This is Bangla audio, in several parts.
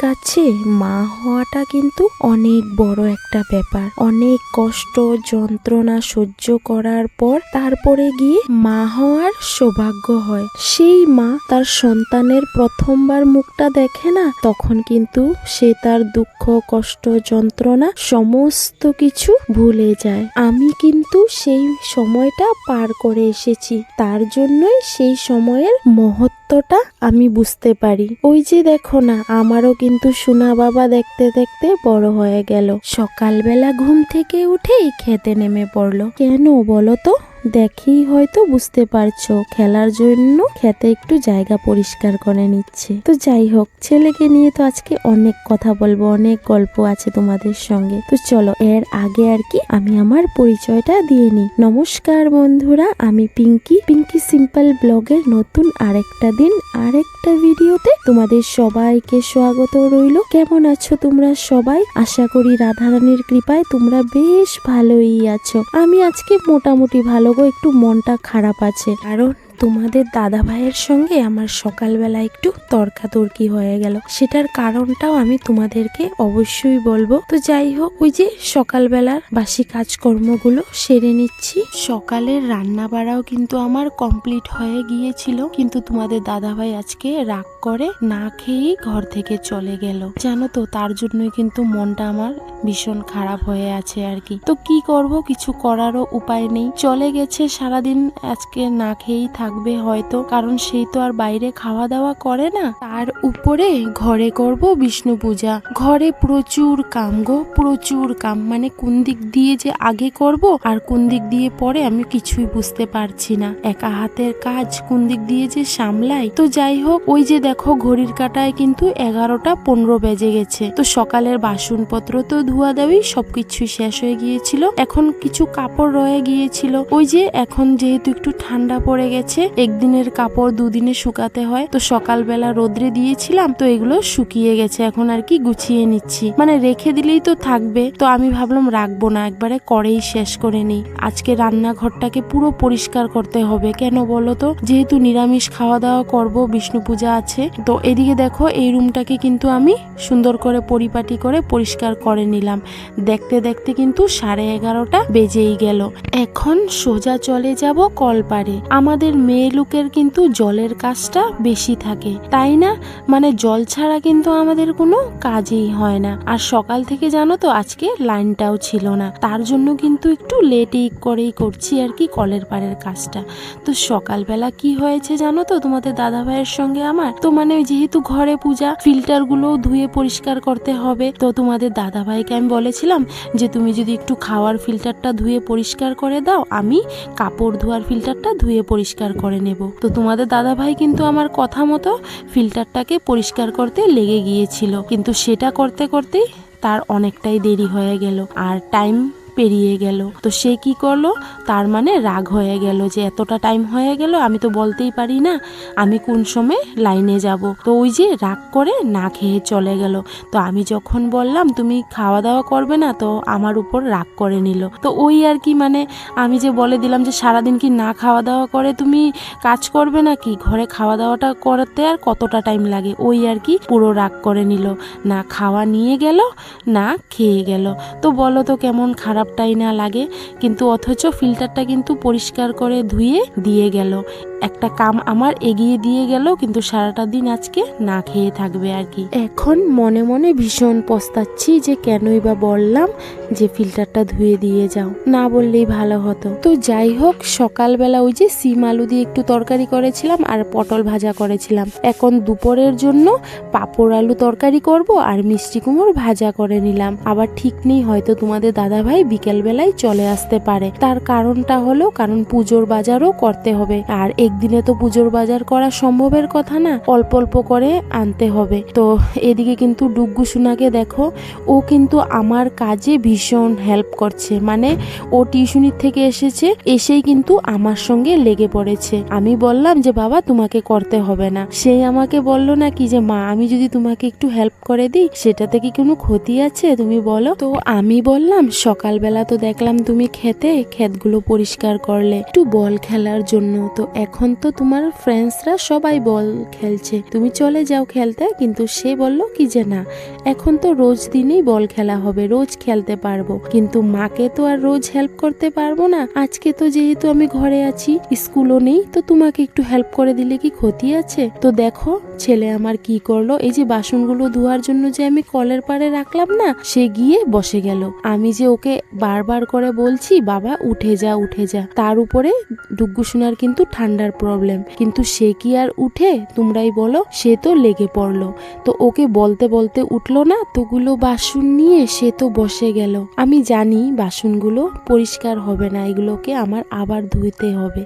কাছে মা হওয়াটা কিন্তু অনেক বড় একটা ব্যাপার। অনেক কষ্ট, যন্ত্রণা সহ্য করার পর তারপরে গিয়ে মা হওয়ার সৌভাগ্য হয়। সেই মা তার সন্তানের প্রথমবার মুখটা দেখে না, তখন কিন্তু সে তার দুঃখ কষ্ট, যন্ত্রণা, সমস্ত কিছু ভুলে যায়। আমি কিন্তু সেই সময়টা পার করে এসেছি। তার জন্যই সেই সময়ের মহত্বটা আমি বুঝতে পারি। ওই যে দেখো না, আমারও কিন্তু সোনা বাবা দেখতে দেখতে বড় হয়ে গেল। সকালবেলা ঘুম থেকে উঠেই খেতে নেমে পড়ল। কেন বলো তো? দেখেই হয়তো বুঝতে পারছ, খেলার জন্য খেতে একটু জায়গা পরিষ্কার করে নিচ্ছে। তো যাই হোক, ছেলেকে নিয়ে তো আজকে অনেক কথা বলব, অনেক গল্প আছে তোমাদের সঙ্গে। তো চলো, এর আগে আর কি আমি আমার পরিচয়টা দিয়ে নিই। নমস্কার বন্ধুরা, আমি পিঙ্কি। পিঙ্কি সিম্পল ব্লগের নতুন আরেকটা দিন, আরেকটা ভিডিওতে তোমাদের সবাইকে স্বাগত রইল। কেমন আছো তোমরা সবাই? আশা করি রাধারানীর কৃপায় তোমরা বেশ ভালোই আছো। আমি আজকে মোটামুটি ভালো গো একটু মনটা খারাপ আছে। কারণ তোমাদের দাদা ভাইয়ের সঙ্গে আমার সকালবেলা একটু তর্কাতর্কি হয়ে গেল। সেটার কারণটাও আমি তোমাদেরকে অবশ্যই বলব। তো যাই হোক, ওই যে সকালবেলার বাসি কাজকর্মগুলো সেরে নিচ্ছি। সকালের রান্না বাড়াও কিন্তু আমার কমপ্লিট হয়ে গিয়েছিল। কিন্তু তোমাদের দাদা ভাই আজকে রাগ করে না খেয়েই ঘর থেকে চলে গেল। জানো তো, তার জন্যই কিন্তু মনটা আমার ভীষণ খারাপ হয়ে আছে আর কি। তো কি করব, কিছু করারও উপায় নেই। চলে গেছে সারাদিন আজকে না খেয়েই থাকবে হয়তো, কারণ সেই তো আর বাইরে খাওয়া দাওয়া করে না। তার উপরে ঘরে করব বিষ্ণু পূজা। ঘরে প্রচুর কাম গো, প্রচুর কাম। মানে কোন দিক দিয়ে যে আগে করব আর কোন দিক দিয়ে পরে আমি কিছুই বুঝতে পারছি না। একা হাতের কাজ কোন দিক দিয়ে যে সামলাই। তো যাই হোক, ওই যে দেখো ঘড়ির কাটায় কিন্তু এগারোটা পনেরো বেজে গেছে। তো সকালের বাসনপত্র তো ধোয়া দেওয়াই সবকিছু শেষ হয়ে গিয়েছিল। এখন কিছু কাপড় রয়ে গিয়েছিল। ওই যে এখন যেহেতু একটু ঠান্ডা পড়ে গেছে একদিনের কাপড় দুদিনে শুকাতে হয়। তো সকালবেলা রোদ্রে দিয়েছিলাম, তো এগুলো শুকিয়ে গেছে, এখন আর কি গুছিয়ে নিচ্ছি। মানে রেখে দিলেই তো থাকবে। তো আমি ভাবলাম রাখব না, একবারে করেই শেষ করে নিই। আজকে রান্নাঘরটাকে পুরো পরিষ্কার করতে হবে, কেন বলো তো? যেহেতু নিরামিষ খাওয়া দাওয়া করব, বিষ্ণু পূজা আছে। তো এদিকে দেখো, এই রুমটাকে কিন্তু আমি সুন্দর করে পরিপাটি করে পরিষ্কার করে নিলাম। দেখতে দেখতে কিন্তু সাড়ে এগারোটা বেজেই গেল। এখন সোজা চলে যাব কলপারে আমাদের মেয়ে লোকের কিন্তু জলের কাজটা বেশি থাকে, তাই না? মানে জল ছাড়া কিন্তু আমাদের কোনো কাজই হয় না। আর সকাল থেকে জানো তো, আজকে লাইনটাও ছিল না। তার জন্য কিন্তু একটু লেটেই করেই করছি আর কি কলের পাড়ের কাজটা। তো সকালবেলা কি হয়েছে জানো তো, তোমাদের দাদা ভাইয়ের সঙ্গে আমার? তো মানে যেহেতু ঘরে পূজা ফিল্টারগুলো ধুয়ে পরিষ্কার করতে হবে। তো তোমাদের দাদা ভাইকে আমি বলেছিলাম যে, তুমি যদি একটু খাওয়ার ফিল্টারটা ধুয়ে পরিষ্কার করে দাও, আমি কাপড় ধোয়ার ফিল্টারটা ধুয়ে পরিষ্কার করে নেব। তো তোমাদের দাদা ভাই কিন্তু আমার কথা মতো ফিল্টারটাকে পরিষ্কার করতে লেগে গিয়েছিল। কিন্তু সেটা করতে করতেই তার অনেকটাই দেরি হয়ে গেল। আর টাইম পেরিয়ে গেল। তো সে কি করল? তার মানে রাগ হয়ে গেল যে এতটা টাইম হয়ে গেল, আমি তো বলতেই পারি না আমি কোন সময় লাইনে যাব। তো ওই যে রাগ করে না খেয়ে চলে গেল। তো আমি যখন বললাম, তুমি খাওয়া দাওয়া করবে না? তো আমার উপর রাগ করে নিল। তো ওই আর কি মানে আমি যে বলে দিলাম যে সারাদিন কি না খাওয়া দাওয়া করে, তুমি কাজ করবে না কি ঘরে খাওয়া দাওয়াটা করতে আর কতটা টাইম লাগে? ওই আর কি পুরো রাগ করে নিল। না খাওয়া নিয়ে গেল, না খেয়ে গেল। তো বলো তো কেমন খারাপটাই না লাগে, কিন্তু অথচ ফিল্টারটা কিন্তু পরিষ্কার করে ধুয়ে দিয়ে গেল। একটা কাম আমার এগিয়ে দিয়ে গেল, কিন্তু সারাটা দিন আজকে না খেয়ে থাকবে আর কি। এখন মনে মনে ভীষণ পস্তাচ্ছি যে কেনই বা বললাম যে ফিল্টারটা ধুয়ে দিয়ে যাও। না বললেই ভালো হতো। তো যাই হোক, সকালবেলা ওই যে সিম আলু দিয়ে একটু তরকারি করেছিলাম আর পটল ভাজা করেছিলাম। এখন দুপুরের জন্য পাঁপড় আলু তরকারি করব আর মিষ্টি কুমড় ভাজা করে নিলাম। আবার ঠিক নেই, হয়তো তোমাদের দাদা ভাই বিকেল বেলায় চলে আসতে পারে। তার কারণটা হলো, কারণ পুজোর বাজারও করতে হবে। আর একদিনে তো পুজোর বাজার করা সম্ভবের কথা না, অল্প অল্প করে আনতে হবে। তো এদিকে কিন্তু ডুগ্গু সোনাকে দেখো, ও কিন্তু আমার কাজে ভীষণ হেল্প করছে। মানে ও টিউশনির থেকে এসেছে, এসেই কিন্তু আমার সঙ্গে লেগে পড়েছে। আমি বললাম যে, বাবা, তোমাকে করতে হবে না। সেই আমাকে বলল না কি যে, মা, আমি যদি তোমাকে একটু হেল্প করে দিই, সেটাতে কি কোনো ক্ষতি আছে? তুমি বলো। তো আমি বললাম, সকাল সকালবেলা তো দেখলাম তুমি খেতে, ক্ষেতগুলো পরিষ্কার করলে। একটু বল খেলার জন্য। তো এখন তো তোমার ফ্রেন্ডসরা সবাই বল খেলছে। তুমি চলে যাও খেলতে, কিন্তু সে বলল, কি যে না। এখন তো রোজ দিনেই বল খেলা হবে, রোজ খেলতে পারব। কিন্তু মাকে তো আর রোজ হেল্প করতে পারব না। আজকে তো যেহেতু আমি ঘরে আছি, স্কুলও নেই, তো তোমাকে একটু হেল্প করে দিলে কি ক্ষতি আছে? তো দেখো ছেলে আমার কি করল? এই যে বাসনগুলো ধোয়ার জন্য যে আমি কলের পাড়ে রাখলাম না, সে গিয়ে বসে গেল। আমি যে ওকে বারবার করে বলছি, বাবা, উঠে যা উঠে যা। তার উপরে ডুগ্গু সোনার কিন্তু ঠান্ডার প্রবলেম কিন্তু সে কি আর উঠে? তোমরাই বলো, সে তো লেগে পড়ল। তো ওকে বলতে বলতে উঠল না, তোগুলো বাসন নিয়ে সে তো বসে গেল। আমি জানি বাসনগুলো পরিষ্কার হবে না, এগুলোকে আমার আবার ধুইতে হবে।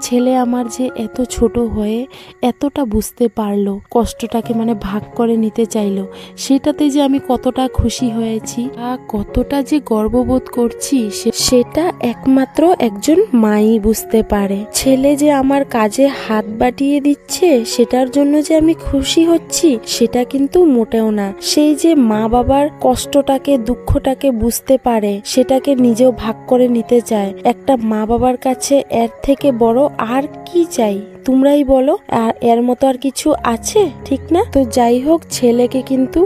ছেলে আমার যে এত ছোট হয়ে এতটা বুঝতে পারল, কষ্টটাকে মানে ভাগ করে নিতে চাইলো, সেটাতে যে আমি কতটা খুশি হয়েছি আর কতটা যে গর্ববোধ করছি সেটা একমাত্র একজন মাই বুঝতে পারে। ছেলে যে আমার কাজে হাত বাটিয়ে দিচ্ছে, সেটার জন্য যে আমি খুশি হচ্ছি, সেটা কিন্তু মোটেও না। সেই যে মা বাবার কষ্টটাকে, দুঃখটাকে বুঝতে পারে, সেটাকে নিজেও ভাগ করে নিতে চায়। একটা মা বাবার কাছে এর থেকে বড় আর কি চাই? তোমরাই বলো, আর এর মতো আর কিছু আছে? ঠিক না? তো যাই হোক, ছেলেকে কিন্তু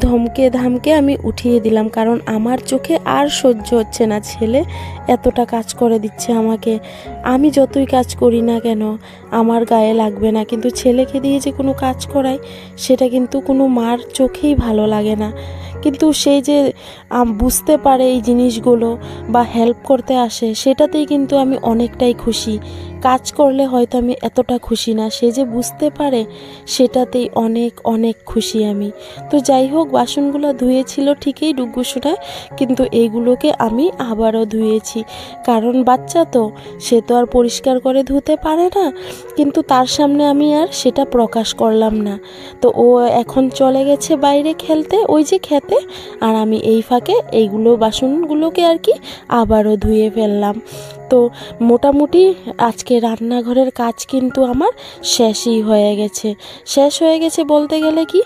ধমকে ধামকে আমি উঠিয়ে দিলাম, কারণ আমার চোখে আর সহ্য হচ্ছে না। ছেলে এতটা কাজ করে দিচ্ছে আমাকে। আমি যতই কাজ করি না কেন, আমার গায়ে লাগবে না। কিন্তু ছেলেকে দিয়ে যে কোনো কাজ করাই, সেটা কিন্তু কোনো মার চোখেই ভালো লাগে না। কিন্তু সে যে বুঝতে পারে এই জিনিসগুলো বা হেল্প করতে আসে, সেটাতেই কিন্তু আমি অনেকটাই খুশি। কাজ করলে হয়তো আমি এতটা খুশি না, সে যে বুঝতে পারে সেটাতেই অনেক অনেক খুশি আমি। তো যাই হোক, বাসনগুলো ধুয়েছিল ঠিকই ডুগ্গুসোনায় কিন্তু এইগুলোকে আমি আবারও ধুয়েছি। কারণ বাচ্চা তো, সে তো আর পরিষ্কার করে ধুতে পারে না, কিন্তু তার সামনে আমি আর সেটা প্রকাশ করলাম না। তো ও এখন চলে গেছে বাইরে খেলতে, ওই যে খেতে, আর আমি এই ফাঁকে এইগুলো বাসনগুলোকে আর কি আবারও ধুয়ে ফেললাম। তো মোটামুটি আজকে রান্নাঘরের কাজ কিন্তু আমার শেষই হয়ে গেছে। শেষ হয়ে গেছে বলতে গেলে কি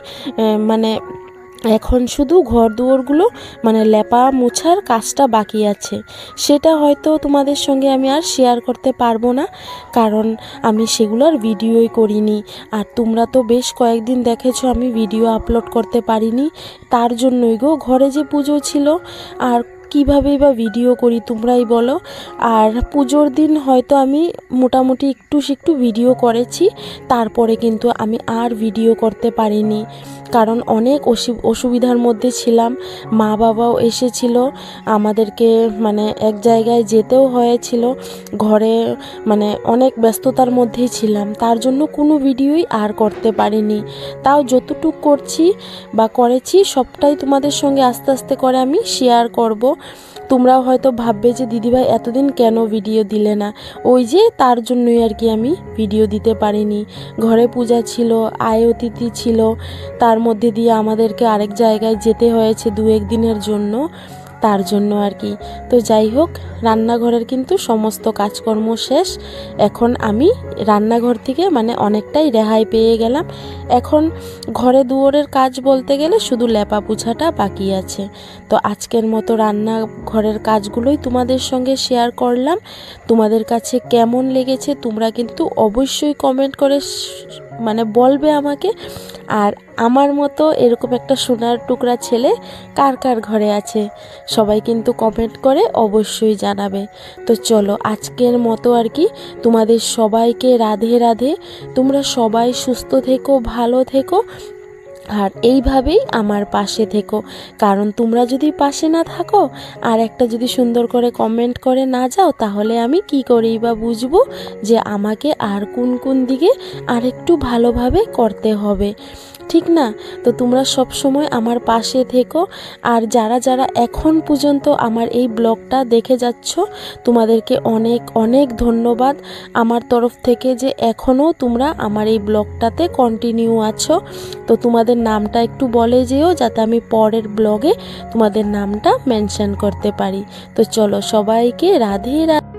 মানে এখন শুধু ঘর দুয়ারগুলো মানে লেপা মোছার কাজটা বাকি আছে। সেটা হয়তো তোমাদের সঙ্গে আমি আর শেয়ার করতে পারব না, কারণ আমি সেগুলোর ভিডিওই করিনি। আর তোমরা তো বেশ কয়েকদিন দেখেছ আমি ভিডিও আপলোড করতে পারিনি, তার জন্যই গো। ঘরে যে পুজো ছিল, আর কীভাবেই বা ভিডিও করি তোমরাই বলো। আর পুজোর দিন হয়তো আমি মোটামুটি একটু একটু ভিডিও করেছি, তারপরে কিন্তু আমি আর ভিডিও করতে পারিনি। কারণ অনেক অসু- অসুবিধার মধ্যে ছিলাম। মা বাবাও এসেছিল, আমাদেরকে মানে এক জায়গায় যেতেও হয়েছিল। ঘরে মানে অনেক ব্যস্ততার মধ্যেই ছিলাম, তার জন্য কোনো ভিডিওই আর করতে পারিনি। তাও যতটুক করছি বা করেছি, সবটাই তোমাদের সঙ্গে আস্তে আস্তে করে আমি শেয়ার করব। তোমরাও হয়তো ভাববে যে দিদিভাই এতদিন কেন ভিডিও দিলে না? ওই যে তার জন্যই আর কি আমি ভিডিও দিতে পারিনি। ঘরে পূজা ছিল, আয় অতিথি ছিল, তার মধ্যে দিয়ে আমাদেরকে আরেক জায়গায় যেতে হয়েছে দু একদিনের জন্য। তার জন্য আর কি। তো যাই হোক রান্নাঘরের কিন্তু সমস্ত কাজকর্ম শেষ। এখন আমি রান্নাঘর থেকে মানে অনেকটাই রেহাই পেয়ে গেলাম। এখন ঘরে দুয়ারের কাজ বলতে গেলে শুধু লেপা পোছাটা বাকি আছে। তো আজকের মতো রান্নাঘরের কাজগুলোই তোমাদের সঙ্গে শেয়ার করলাম। তোমাদের কাছে কেমন লেগেছে তোমরা কিন্তু অবশ্যই কমেন্ট করে মানে বলবে আমাকে, আর আমার মতো এরকম একটা সোনার টুকরা ছেলে কার কার ঘরে আছে? সবাই কিন্তু কমেন্ট করে অবশ্যই জানাবে। তো চলো, আজকের মতো আর কি তোমাদের সবাইকে রাধে রাধে। তোমরা সবাই সুস্থ থেকো, ভালো থেকো। আর এইভাবেই আমার পাশে থেকো। কারণ তোমরা যদি পাশে না থাকো, আর একটা যদি সুন্দর করে কমেন্ট করে না যাও, তাহলে আমি কি করেই বা বুঝব যে আমাকে আর কোন কোন দিকে আর একটু ভালোভাবে করতে হবে। ঠিক না? তো তোমরা সব সময় আমার পাশে থেকো। আর যারা যারা এখন পর্যন্ত আমার এই ব্লগটা দেখে যাচ্ছ, তোমাদেরকে অনেক অনেক ধন্যবাদ। আমার তরফ থেকে যে এখনও তোমরা আমার এই ব্লগটাতে কন্টিনিউ আছো, তো তোমাদের নামটা একটু বলে যেও, যাতে আমি পরের ব্লগে তোমাদের নামটা মেনশন করতে পারি। তো চলো সবাইকে রাধে রাধে।